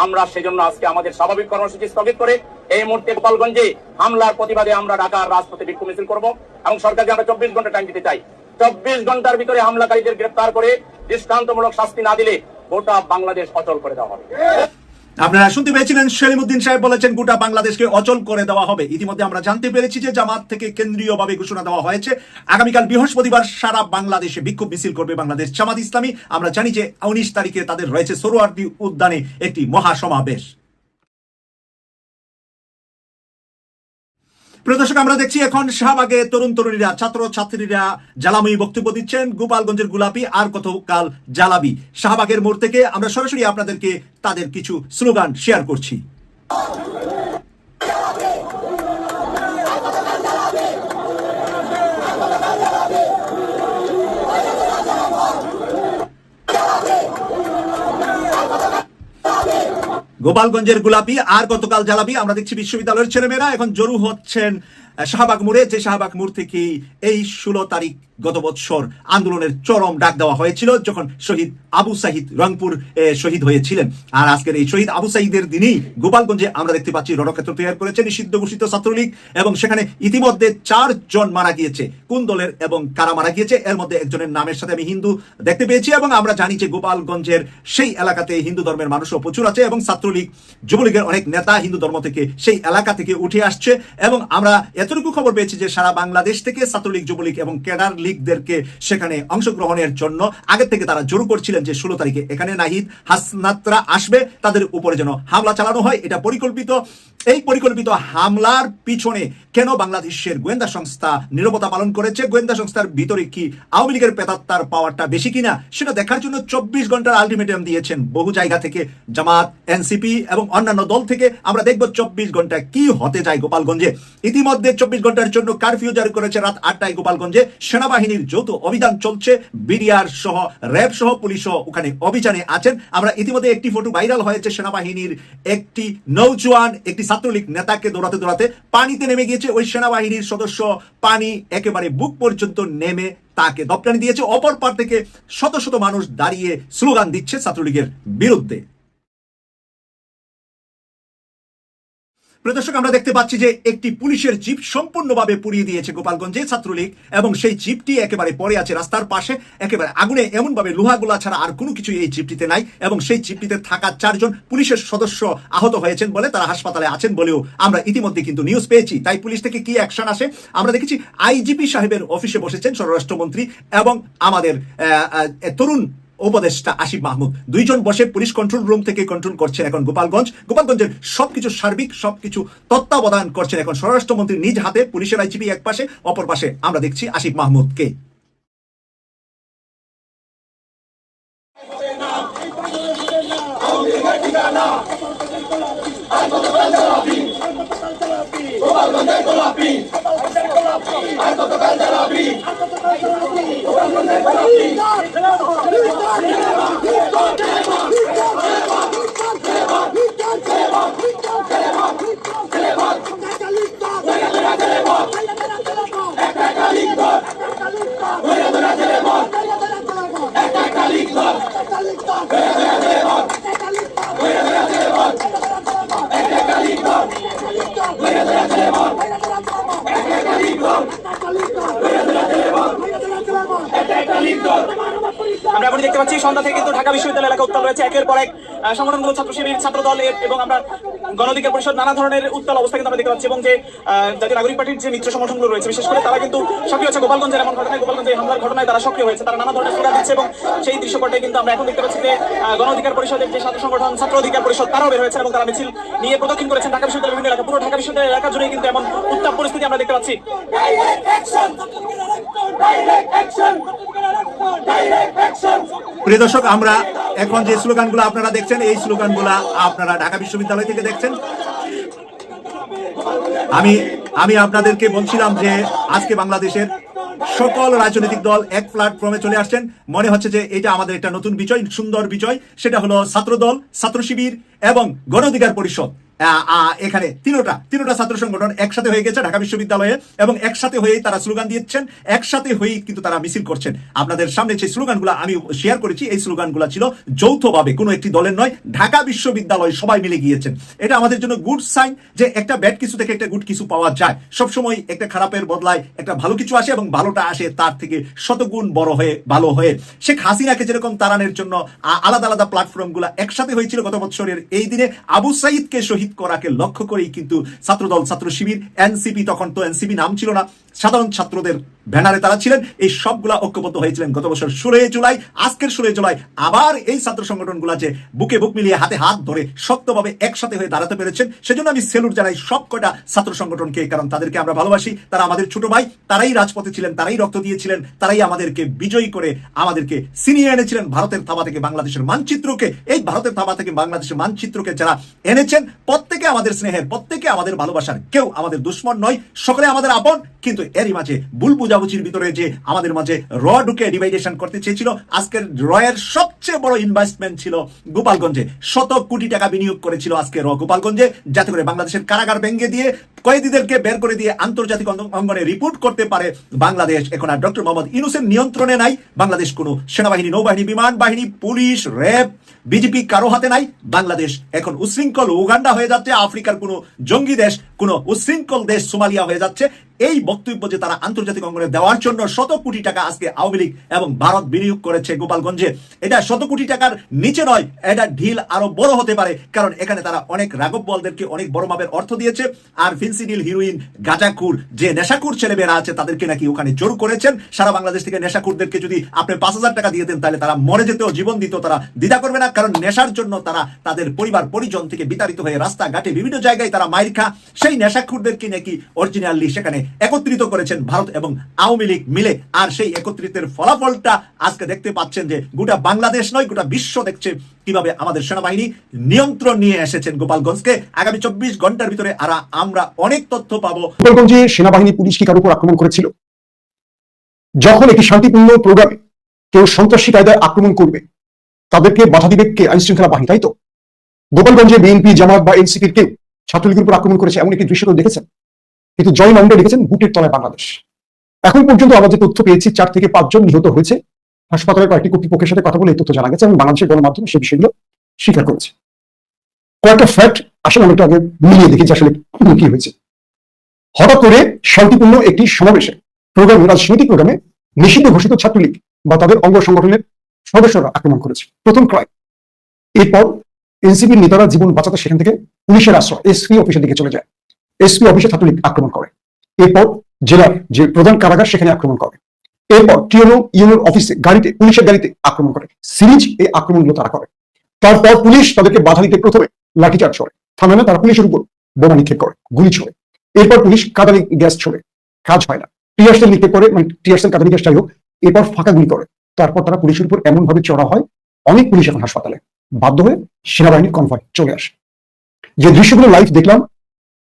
আমরা সেজন্য আজকে আমাদের স্বাভাবিক কর্মসূচি স্থগিত করে এই মুহূর্তে গোপালগঞ্জে হামলার প্রতিবাদে আমরা ঢাকার রাজপথে বিক্ষোভ মিছিল করব এবং সরকারকে আমরা চব্বিশ ঘণ্টা টাইম দিতে চাই। চব্বিশ ঘণ্টার ভিতরে হামলাকারীদের গ্রেপ্তার করে দৃষ্টান্তমূলক শাস্তি না দিলে গোটা বাংলাদেশ অচল করে দেওয়া হবে। আপনারা শুনতে পেয়েছিলেন সেলিমুদ্দিন সাহেব বলেছেন, গোটা বাংলাদেশকে অচল করে দেওয়া হবে। ইতিমধ্যে আমরা জানতে পেরেছি যে জামাত থেকে কেন্দ্রীয়ভাবে ঘোষণা দেওয়া হয়েছে, আগামীকাল বৃহস্পতিবার সারা বাংলাদেশে বিক্ষোভ মিছিল করবে বাংলাদেশ জামাত ইসলামী। আমরা জানি যে উনিশ তারিখে তাদের রয়েছে সরোয়ার্দী উদ্যানে একটি মহাসমাবেশ। প্রিয় দর্শক, আমরা দেখছি এখন শাহবাগে তরুণ তরুণীরা ছাত্র ছাত্রীরা জ্বালাময়ী বক্তব্য দিচ্ছেন। গোপালগঞ্জের গোলাপি, আর কতকাল জ্বালাবি? শাহবাগের মোড় থেকে আমরা সরাসরি আপনাদেরকে তাদের কিছু স্লোগান শেয়ার করছি। গোপালগঞ্জের গোলাপি আর গতকাল জ্বালাবি। আমরা দেখছি বিশ্ববিদ্যালয়ের ছেলেমেয়েরা। এখন জরু হচ্ছেন শাহবাগ মোড়ে। যে শাহবাগ মোড় থেকে এই ষোলো তারিখ গত বৎসর আন্দোলনের চরম ডাক দেওয়া হয়েছিল যখন শহীদ আবু সাহিদ রংপুর শহীদ হয়েছিলেন। আর আজকের এই শহীদ আবু সাহিদের দিনেই গোপালগঞ্জে আমরা দেখতে পাচ্ছি রণক্ষেত্র তৈরি করেছে, নিষিদ্ধ ঘোষিত ছাত্রলীগ, এবং সেখানে ইতিমধ্যে চারজন মারা গিয়েছে, কোন দলের এবং কারা মারা গিয়েছে, এর মধ্যে একজনের নামের সাথে আমি হিন্দু দেখতে পেয়েছি, এবং আমরা জানি যে গোপালগঞ্জের সেই এলাকাতে হিন্দু ধর্মের মানুষও প্রচুর আছে, এবং ছাত্রলীগ, যুবলীগের অনেক নেতা হিন্দু ধর্ম থেকে সেই এলাকা থেকে উঠে আসছে, এবং আমরা এতটুকু খবর পেয়েছি যে সারা বাংলাদেশ থেকে ছাত্রলীগ, যুবলীগ এবং ক্যাডার লীগদেরকে সেখানে অংশগ্রহণের জন্য আগে থেকে তারা জোর করছিলেন যে ষোলো তারিখে এখানে নাহিদ হাসনাতরা আসবে। তাদের উপরে যেন হামলা চালানো হয়, এটা পরিকল্পিত। এই পরিকল্পিত হামলার পিছনে কেন বাংলাদেশের গোয়েন্দা সংস্থা নিরবতা পালন করেছে? গোয়েন্দা সংস্থার ভিতরে কি আওয়ামী লীগের পেতাত্তার পাওয়ারটা বেশি কিনা? সেটা দেখার জন্য চব্বিশ ঘণ্টার আলটিমেটাম দিয়েছেন বহু জায়গা থেকে জামাত, এনসিপি এবং অন্যান্য দল থেকে। আমরা দেখব চব্বিশ ঘণ্টা কি হতে যায় গোপালগঞ্জে। ইতিমধ্যে চব্বিশ ঘণ্টার জন্য কারফিউ জারি করেছে রাত আটটায় গোপালগঞ্জে। সেনাবাহিনীর যৌথ অভিযান চলছে। বিডিআর সহ, র্যাব সহ, পুলিশ সহ ওখানে অভিযানে আছেন। আমরা ইতিমধ্যে একটি ফটো ভাইরাল হয়েছে সেনাবাহিনীর। একটি নৌজওয়ান একটি ছাত্রলীগ নেতাকে দৌড়াতে দৌড়াতে পানিতে নেমে গিয়েছে। ওই সেনাবাহিনীর সদস্য পানি একেবারে বুক পর্যন্ত নেমে তাকে দপ্তানি দিয়েছে অপর পার থেকে শত শত মানুষ দাঁড়িয়ে স্লোগান দিচ্ছে ছাত্রলীগের বিরুদ্ধে। প্রদর্শক, আমরা দেখতে পাচ্ছি যে একটি পুলিশের জিপ সম্পূর্ণভাবে পুড়িয়ে দিয়েছে গোপালগঞ্জে ছাত্রলীগ এবং সেই জিপটি একেবারে পড়ে আছে রাস্তার পাশে, একেবারে আগুনে, এমনভাবে লোহাগুলা ছাড়া আর কোনো কিছু এই জিপটিতে নাই এবং সেই জিপটিতে থাকা চারজন পুলিশের সদস্য আহত হয়েছেন বলে তারা হাসপাতালে আছেন বলেও আমরা ইতিমধ্যে কিন্তু নিউজ পেয়েছি। তাই পুলিশ থেকে কি অ্যাকশন আসে? আমরা দেখেছি আইজিপি সাহেবের অফিসে বসেছেন স্বরাষ্ট্রমন্ত্রী এবং আমাদের তরুণ উপদেষ্টা আসিফ মাহমুদ। দুইজন বসে পুলিশ কন্ট্রোল রুম থেকে কন্ট্রোল করছেন এখন গোপালগঞ্জ। গোপালগঞ্জের সবকিছু সার্বিক, সবকিছু তত্ত্বাবধান করছেন এখন স্বরাষ্ট্রমন্ত্রী নিজ হাতে, পুলিশের আইজিপি এক পাশে, অপর পাশে আমরা দেখছি আসিফ মাহমুদকে। আমরা বিশ্ববিদ্যালয় এলাকা উত্তাল রয়েছে। একের পর এক সংগঠনগুলো ছাত্র শিবির ছাত্র দল এবং আমরা গণ পরিষদ, নানা ধরনের উত্তাল অবস্থা কিন্তু আমরা দেখতে পাচ্ছি এবং যে জাতীয় নাগরিক পার্টির যে মিত্র সংগঠনগুলো রয়েছে, বিশেষ করে তারা কিন্তু সক্রিয় হচ্ছে গোপালগঞ্জের এমন ঘটনায়, গোপালগঞ্জে হামলার ঘটনায় তারা সক্রিয় হয়েছে। তারা নানা ধরনের সুরা দিচ্ছে এবং সেই দৃশ্যপটে কিন্তু আমরা এখন দেখতে পাচ্ছি যে গণ অধিকার পরিষদের যে ছাত্র সংগঠন, ছাত্র অধিকার পরিষদ, তারাও বের হয়েছে এবং তারা মিছিল নিয়ে প্রদক্ষিণ করেছেন ঢাকা বিশ্ববিদ্যালয়ের এলাকা। পুরো ঢাকা বিশ্ববিদ্যালয়ের এলাকা জুড়ে কিন্তু এমন উত্তাপ পরিস্থিতি আমরা দেখতে পাচ্ছি। প্রিয় দর্শক, আমরা এখন যে স্লোগানগুলো আপনারা দেখছেন, এই স্লোগানগুলো আপনারা ঢাকা বিশ্ববিদ্যালয় থেকে দেখছেন। আমি আমি আপনাদেরকে বলছিলাম যে আজকে বাংলাদেশের সকল রাজনৈতিক দল এক প্ল্যাটফর্মে চলে আসছেন। মনে হচ্ছে যে এটা আমাদের একটা নতুন বিষয় সুন্দর বিষয় সেটা হলো ছাত্র দল ছাত্র শিবির এবং গণ অধিকার পরিষদ। এখানে তিনোটা তিনোটা ছাত্র সংগঠন একসাথে হয়ে গেছে ঢাকা বিশ্ববিদ্যালয়ে এবং একসাথে হয়েই তারা স্লোগান দিচ্ছেন একসাথে হয়েই কিন্তু তারা মিছিল করছেন। আপনাদের সামনে যে স্লোগানগুলো আমি শেয়ার করেছি, এই স্লোগানগুলো ছিল যৌথভাবে, কোনো একটি দলের নয়, ঢাকা বিশ্ববিদ্যালয় সবাই মিলে গিয়েছেন। এটা আমাদের জন্য গুড সাইন যে একটা ব্যাড কিছু থেকে একটা গুড কিছু পাওয়া যায়। সবসময় একটা খারাপের বদলায় একটা ভালো কিছু আসে এবং ভালোটা আসে তার থেকে শতগুণ বড় হয়ে, ভালো হয়ে। শেখ হাসিনাকে যেরকম তারানের জন্য আলাদা আলাদা প্ল্যাটফর্মগুলো একসাথে হয়েছিল গত বছরের এই দিনে, আবু সাইদকে শহীদ করাকে লক্ষ্য করেই কিন্তু ছাত্রদল ছাত্র শিবির এনসিপি, তখন তো এনসিপি নাম ছিল না। সাধারণ ছাত্রদের ব্যানারে তারা ছিলেন। এই সবগুলা ঐক্যবদ্ধ হয়েছিলেন গত বছর ষোলোই জুলাই। আজকের ষোলোই জুলাই আবার এই ছাত্র সংগঠনগুলা যে বুকে বুক মিলিয়ে হাতে হাত ধরে শক্তভাবে একসাথে হয়ে দাঁড়াতে পেরেছেন। সেজন্য আমি সেলুট জানাই সব কটা ছাত্র সংগঠনকে, কারণ তাদেরকে আমরা ভালোবাসি। তারা আমাদের ছোট ভাই, তারাই রাজপথে ছিলেন, তারাই রক্ত দিয়েছিলেন, তারাই আমাদেরকে বিজয়ী করে আমাদেরকে সিনিয়ে এনেছিলেন। ভারতের থাবা থেকে বাংলাদেশের মানচিত্রকে, এই ভারতের থাবা থেকে বাংলাদেশের মানচিত্রকে যারা এনেছেন, প্রত্যেকে আমাদের স্নেহের, প্রত্যেকে আমাদের ভালোবাসার, কেউ আমাদের দুশ্মন নয়। সকলে আমাদের আপন, কিন্তু এরই মাঝে ভুল বুঝাবুঝির ভিতরে যে আমাদের মাঝে র ঢুকে ডিভাইডেশন করতে চেয়েছিল, আজকের রয়ের সবচেয়ে বড় ইনভেস্টমেন্ট ছিল গোপালগঞ্জে। শত কোটি টাকা বিনিয়োগ করেছিল আজকে র গোপালগঞ্জে, যাতে করে বাংলাদেশের কারাগার ভেঙে দিয়ে কয়েদিদেরকে বের করে দিয়ে আন্তর্জাতিক অঙ্গ- অঙ্গনে রিপোর্ট করতে পারে বাংলাদেশ। এখন আর ডক্টর মোহাম্মদ ইউনুসের নিয়ন্ত্রণে নাই। বাংলাদেশ কোনো সেনাবাহিনী, নৌবাহিনী, বিমান বাহিনী, পুলিশ, র্যাব, বিজেপি কারও হাতে নাই। বাংলাদেশ এখন উশৃঙ্খল উগান্ডা হয়ে যাচ্ছে। আফ্রিকার কোনো জঙ্গি দেশ, কোনো উশৃঙ্খল দেশ সোমালিয়া হয়ে যাচ্ছে। এই বক্তব্য যে তারা আন্তর্জাতিক অঙ্গনে দেওয়ার জন্য শত কোটি টাকা আজকে আওয়ামী লীগ এবং ভারত বিনিয়োগ করেছে গোপালগঞ্জে, এটা শত কোটি টাকার নিচে নয়, এটা ঢিল আরও বড় হতে পারে। কারণ এখানে তারা অনেক রাঘব বলদেরকে অনেক বড় মাপের অর্থ দিয়েছে। আর ফিনসিডিল হিরোইন গাজাকুর, যে নেশাকুর ছেলেমেয়েরা আছে, তাদেরকে নাকি ওখানে জোর করেছেন। সারা বাংলাদেশ থেকে নেশাকুরদেরকে যদি আপনি পাঁচ হাজার টাকা দিয়ে দেন, তাহলে তারা মরে যেতেও জীবন দিত তারা দ্বিধা করবে না, কারণ নেশার জন্য তারা তাদের পরিবার, পরিজন থেকে বিতাড়িত হয়ে রাস্তাঘাটে বিভিন্ন জায়গায় তারা মাইর খা সেই নেশাখুরদেরকে নাকি অরিজিনালি সেখানে একত্রিত করেছেন ভারত এবং আওয়ামী লীগ মিলে। আর সেই একত্রিতের ফলাফলটা আজকে দেখতে পাচ্ছেন যে গোটা বাংলাদেশ নয়, গোটা বিশ্ব দেখছে কীভাবে আমাদের সেনাবাহিনী নিয়ন্ত্রণ নিয়ে এসেছেন গোপালগঞ্জকে? আগামী চব্বিশ ঘণ্টার ভিতরে আর আমরা অনেক তথ্য পাবো। গোপালগঞ্জে সেনাবাহিনী পুলিশ কি কারও উপর আক্রমণ করেছিল? যখন একটি শান্তিপূর্ণ প্রোগ্রামে কেউ সন্ত্রাসী কায়দায় আক্রমণ করবে, তাদেরকে বাধা দিবে কে? আইন শৃঙ্খলা বাহিনী, তাই তো? গোপালগঞ্জে বিএনপি, জামাত বা এনসিপির কেউ ছাত্রলীগের উপর আক্রমণ করেছে এমন একটি দৃশ্য তো দেখেছেন? কিন্তু জয় মাউন্টে লিখেছেন বুটের তলায় বাংলাদেশ। এখন পর্যন্ত আমরা যে তথ্য পেয়েছি, চার থেকে পাঁচজন নিহত হয়েছে। হাসপাতালের কয়েকটি কর্তৃপক্ষের সাথে কথা বলে এই তথ্য জানা গেছে এবং বাংলাদেশের গণমাধ্যম সেই বিষয়গুলো স্বীকার করেছে। কয়েকটা ফ্যাক্ট আসলে আমরা একটু আগে মিলিয়ে দেখি যে আসলে কি হয়েছে। হঠাৎ করে শান্তিপূর্ণ একটি সমাবেশে প্রোগ্রামে রাজনৈতিক প্রোগ্রামে নিষিদ্ধ ঘোষিত ছাত্রলীগ বা তাদের অঙ্গ সংগঠনের সদস্যরা আক্রমণ করেছে। প্রথম ক্রয় এরপর এনসিপির নেতারা জীবন বাঁচাতে সেখান থেকে পুলিশের আশ্রয়, এসপি অফিসের দিকে চলে যায়। এসপি অফিসে ছাত্রলীগ আক্রমণ করে। এরপর জেলার যে প্রধান কারাগার, সেখানে আক্রমণ করে। এরপর টিএনও ইউনোর অফিসে গাড়িতে, পুলিশের গাড়িতে আক্রমণ করে। সিরিজ এই আক্রমণগুলো তারা করে। তারপর পুলিশ তাদেরকে বাধা দিতে প্রথমে লাঠিচার্জ করে। থামে না তারা পুলিশের উপর বোমা নিক্ষেপ করে, গুলি ছোড়ে। এরপর পুলিশ কাদানি গ্যাস ছোড়ে। কাজ হয় না। টিয়ারসেল নিক্ষেপ করে মানে টিয়ারসেল কাদানি গ্যাস যাই হোক, এরপর ফাঁকা গুলি করে। তারপর তারা পুলিশের উপর এমন ভাবে চড়া হয়, অনেক পুলিশ এখন হাসপাতালে। বাধ্য হয়ে সেনাবাহিনীর কনভয় চলে আসে। যে দৃশ্যগুলো লাইভ দেখলাম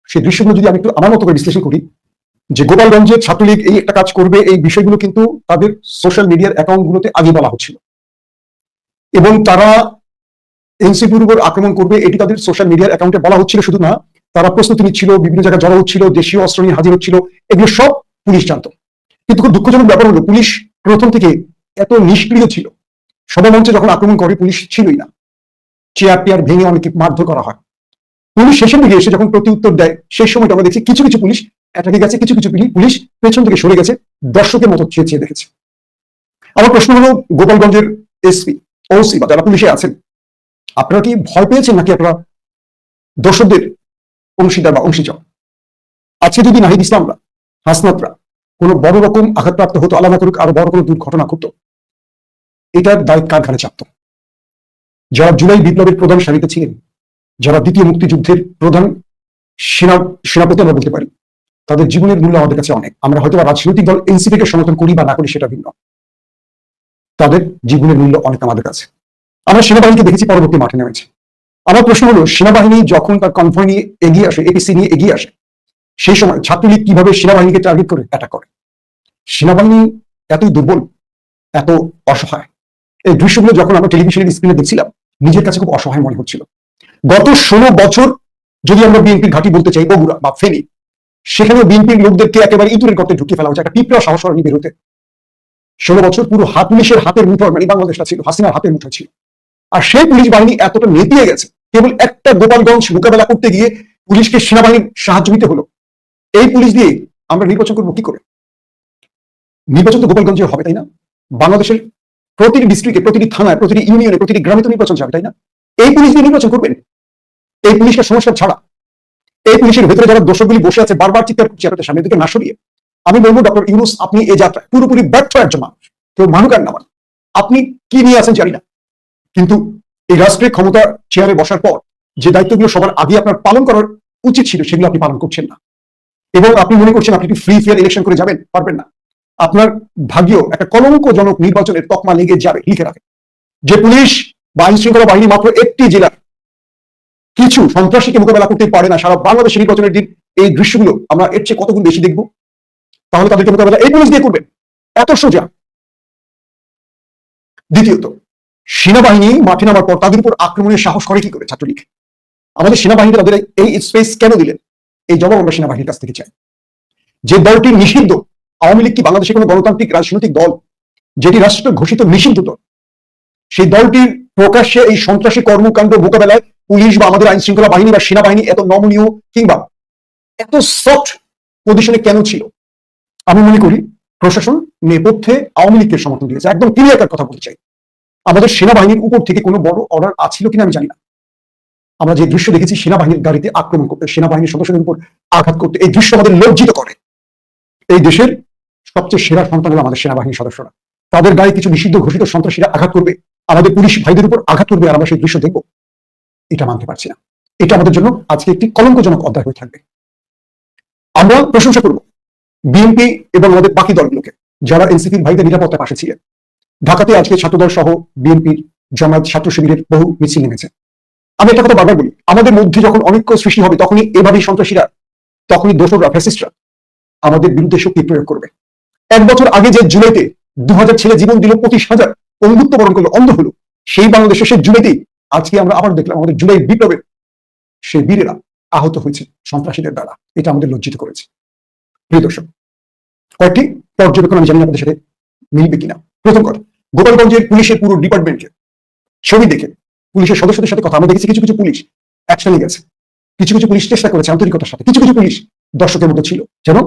সেই দৃশ্যগুলো যদি আমি একটু আমার মতো করে বিশ্লেষণ করি যে গোপালগঞ্জে ছাত্রলীগ এই একটা কাজ করবে, এই বিষয়গুলো কিন্তু তাদের সোশ্যাল মিডিয়ার অ্যাকাউন্ট গুলোতে আগে বলা হচ্ছিল। এবং তারা এনসিপির উপর আক্রমণ করবে, এটি তাদের সোশ্যাল মিডিয়ার অ্যাকাউন্টে বলা হচ্ছিল শুধু না, তারা প্রস্তুতি নিচ্ছিল, বিভিন্ন জায়গায় জড়ো হচ্ছিল, দেশীয় অস্ত্র নিয়ে হাজির হচ্ছিল, এগুলো সব পুলিশ জানতো। কিন্তু খুব দুঃখজনক ব্যাপার হলো, পুলিশ প্রথম থেকে এত নিষ্ক্রিয় ছিল সভামঞ্চে যখন আক্রমণ করে, পুলিশ ছিলই না। চেয়ার টেয়ার ভেঙে অনেকে মারধর করা হয়। পুলিশ শেষের দিকে এসে যখন প্রতি উত্তর দেয় সেই সময়টা আমরা দেখছি কিছু কিছু পুলিশ অ্যাটাকে গেছে কিছু কিছু পুলি- পুলিশ পেছন থেকে সরে গেছে, দর্শকের মতো চেয়ে চেয়ে দেখেছে। আমার প্রশ্ন হলো, গোপালগঞ্জের এসপি, ওসি বা যারা পুলিশে আছেন, আপনারা কি ভয় পেয়েছেন নাকি আপনারা দর্শকদের অংশীদার বা অংশীজন? আজকে যদি নাহিদ ইসলামরা হাসনাতরা কোনো বড় রকম আঘাতপ্রাপ্ত হতো আলাদা করুক, আরও বড় কোনো দুর্ঘটনা ঘটতো, এটার দায়িত্ব কার ঘাড়ে চাপত? যারা জুলাই বিপ্লবের প্রধান সারিতে ছিলেন, যারা দ্বিতীয় মুক্তিযুদ্ধের প্রধান সেনা সেনাপতি আমরা বলতে পারি তাদের জীবনের মূল্য আমাদের কাছে অনেক। আমরা হয়তো রাজনৈতিক দল, এনসিপি কে সমর্থন করি বা না করি, সেটা ভিন্ন। তাদের জীবনের মূল্য অনেক আমাদের কাছে। আমরা সেনাবাহিনীকে দেখেছি, পরবর্তী মাঠে নেমেছে। আমার প্রশ্ন হলো, সেনাবাহিনী যখন তার কনভয় নিয়ে এগিয়ে আসে এপিসি নিয়ে এগিয়ে আসে, সেই সময় ছাত্রলীগ কীভাবে সেনাবাহিনীকে টার্গেট করে? অ্যাটাক করে। সেনাবাহিনী এতই দুর্বল, এত অসহায়। এই দৃশ্যগুলো যখন আমরা টেলিভিশনের স্ক্রিনে দেখছিলাম, নিজের কাছে খুব অসহায় মনে হচ্ছিল। গত ষোলো বছর যদি আমরা বিএনপির ঘাঁটি বলতে চাই, বগুড়া বা ফেনী সেখানে বিএনপির লোকদেরকে একেবারে ইঁদুরের গর্তে ঢুকিয়ে ফেলা হচ্ছে একটা পিঁপড়া সাহস বেরোতে ষোলো বছর পুরো হাত পুলিশের হাতের মুঠোয় মানে বাংলাদেশটা ছিল, হাসিনার হাতের মুঠোয় ছিল। আর সেই পুলিশ বাহিনী এতটা নেতিয়ে গেছে, কেবল একটা গোপালগঞ্জ মোকাবেলা করতে গিয়ে পুলিশকে সেনাবাহিনীর সাহায্য নিতে হলো। এই পুলিশ দিয়ে আমরা নির্বাচন করব কি করে? নির্বাচন তো গোপালগঞ্জে হবে, তাই না? বাংলাদেশের প্রতিটি ডিস্ট্রিক্টে প্রতিটি থানায়, প্রতিটি ইউনিয়নে প্রতিটি গ্রামে তো নির্বাচন যাবে, তাই না? এই পুলিশ দিয়ে নির্বাচন করবেন? এই পুলিশটা সমস্যা ছাড়া এই পুলিশের ভেতরে যারা দর্শকগুলি বসে আছে, বারবার চিৎকার করছে আপনাদের সামনে দিকে না সরিয়ে, আমি বলব ডক্টর ইউনুস, আপনি এই যাত্রায় পুরোপুরি ব্যর্থ একজন মানুষ কেউ মানুক আর না আপনি কি নিয়ে আছেন জানি না। কিন্তু এই রাষ্ট্রের ক্ষমতা চেয়ারে বসার পর যে দায়িত্বগুলো সবার আগে আপনার পালন করার উচিত ছিল, সেগুলো আপনি পালন করছেন না। এবং আপনি মনে করছেন আপনি ফ্রি ফেয়ার ইলেকশন করে যাবেন, পারবেন না। আপনার ভাগ্য একটা কলঙ্কজনক নির্বাচনের তকমা লেগে যাবে, লিখে রাখেন। যে পুলিশ বা আইন শৃঙ্খলা বাহিনী মাত্র একটি জেলার কিছু সন্ত্রাসীকে মোকাবেলা করতে পারে না সারা বাংলাদেশ নির্বাচনের দিন এই দৃশ্যগুলো আমরা এর চেয়ে কতগুণ বেশি দেখব? তাহলে তাদেরকে মোকাবেলা এই পুলিশ দিয়ে করবেন এত সোজা। দ্বিতীয়ত, সেনাবাহিনী মাঠে নামার পর তাদের উপর আক্রমণের সাহস করে কি করে ছাত্রলীগ? আমাদের সেনাবাহিনী তাদের এই স্পেস কেন দিলেন? এই জবাব আমরা সেনাবাহিনীর কাছ থেকে চাই। যে দলটি নিষিদ্ধ, আওয়ামী লীগ কি বাংলাদেশের কোনো গণতান্ত্রিক রাজনৈতিক দল, যেটি রাষ্ট্র ঘোষিত নিষিদ্ধ দল, সেই দলটির প্রকাশ্যে এই সন্ত্রাসী কর্মকাণ্ড মোকাবেলায় পুলিশ বা আমাদের আইন শৃঙ্খলা বাহিনী বা সেনাবাহিনী এত নমনীয় কিংবা এত সফট পজিশনে কেন ছিল? আমি মনে করি প্রশাসন নেপথ্যে আওয়ামী লীগের সমর্থন দিয়েছে। একদম ক্লিয়ার কথা বলতে চাই আমাদের সেনাবাহিনীর উপর থেকে কোনো বড় অর্ডার আছিল কিনা আমি জানি না। আমরা যে দৃশ্য দেখেছি, সেনাবাহিনীর গাড়িতে আক্রমণ করতে, সেনাবাহিনীর সদস্যদের উপর আঘাত করতে, এই দৃশ্য আমাদের লজ্জিত করে। এই দেশের সবচেয়ে সেরা সন্তান হলো আমাদের সেনাবাহিনীর সদস্যরা। তাদের গায়ে কিছু নিষিদ্ধ ঘোষিত সন্ত্রাসীরা আঘাত করবে। আমাদের পুলিশ ভাইদের উপর আঘাত করবে আর আমরা সেই দৃশ্য দেখব। এটা মানতে পারছি না। এটা আমাদের জন্য আজকে একটি কলঙ্কজনক অধ্যায় হয়ে থাকবে। আমরা প্রশংসা করব বিএনপি এবং আমাদের বাকি দলগুলোকে, যারা এনসিপির ভাইদের নিরাপত্তার পাশে ছিলেন। ঢাকাতে আজকে ছাত্রদল সহ বিএনপির জামায়াত ছাত্র শিবিরের বহু মিছিল নেমেছে। আমি একটা কথা বারবার বলি, আমাদের মধ্যে যখন অনৈক্য সৃষ্টি হবে, তখনই এভাবেই সন্ত্রাসীরা, তখনই দোসররা ফ্যাসিস্টরা আমাদের বিরুদ্ধে শক্তি প্রয়োগ করবে। এক বছর আগে যে জুলাইতে দু হাজার ছেলে জীবন দিল পঁচিশ হাজার অন্ধত্ব বরণ করল, অন্ধ হলো। সেই বাংলাদেশের সেই জুলাইতেই আজকে আমরা আবার দেখলাম আমাদের জুলাই বিপ্লবের সেই বীরেরা আহত হয়েছে সন্ত্রাসীদের দ্বারা। এটা আমাদের লজ্জিত করেছে। প্রিয় দর্শক, কয়েকটি পর্যবেক্ষণ আমি জানি আপনাদের সাথে মিলবে কিনা। প্রথম কথা, গোপালগঞ্জের পুলিশের পুরো ডিপার্টমেন্টকে ছবি দেখে পুলিশের সদস্যদের সাথে কথা, আমরা দেখেছি কিছু কিছু পুলিশ অ্যাকশনে গেছে। কিছু কিছু পুলিশ চেষ্টা করেছে আন্তরিকতার সাথে। কিছু কিছু পুলিশ দর্শকের মতো ছিল। যেন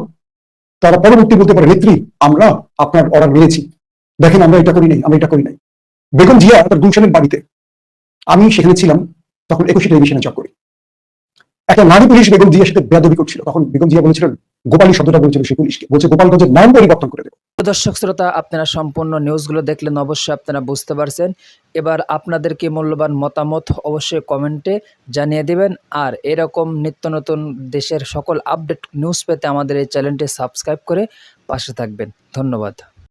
তারা পরবর্তী বলতে পারে, নেত্রী, আমরা আপনার অর্ডার মেনেছি দেখেন আমরা এটা করি নাই, আমরা এটা করি নাই। বেগম জিয়া তার গুলশানের বাড়িতে, আমি সেখানে ছিলাম, তখন একুশে টেলিভিশনে জব করি। একটা নারী পুলিশ বেগম জিয়ার সাথে বেয়াদবি করছিল, তখন বেগম জিয়া বলেছিলেন গোপালী শব্দটা বলেছিল সেই পুলিশকে। বলছে, গোপালগঞ্জের নাম পরিবর্তন করে দেবো। দর্শক, শ্রোতা, আপনারা সম্পূর্ণ নিউজগুলো দেখলেন, অবশ্যই আপনারা বুঝতে পারছেন। এবার আপনাদেরকে মূল্যবান মতামত অবশ্যই কমেন্টে জানিয়ে দেবেন। আর এরকম নিত্য নতুন দেশের সকল আপডেট নিউজ পেতে আমাদের এই চ্যানেলটি সাবস্ক্রাইব করে পাশে থাকবেন। ধন্যবাদ।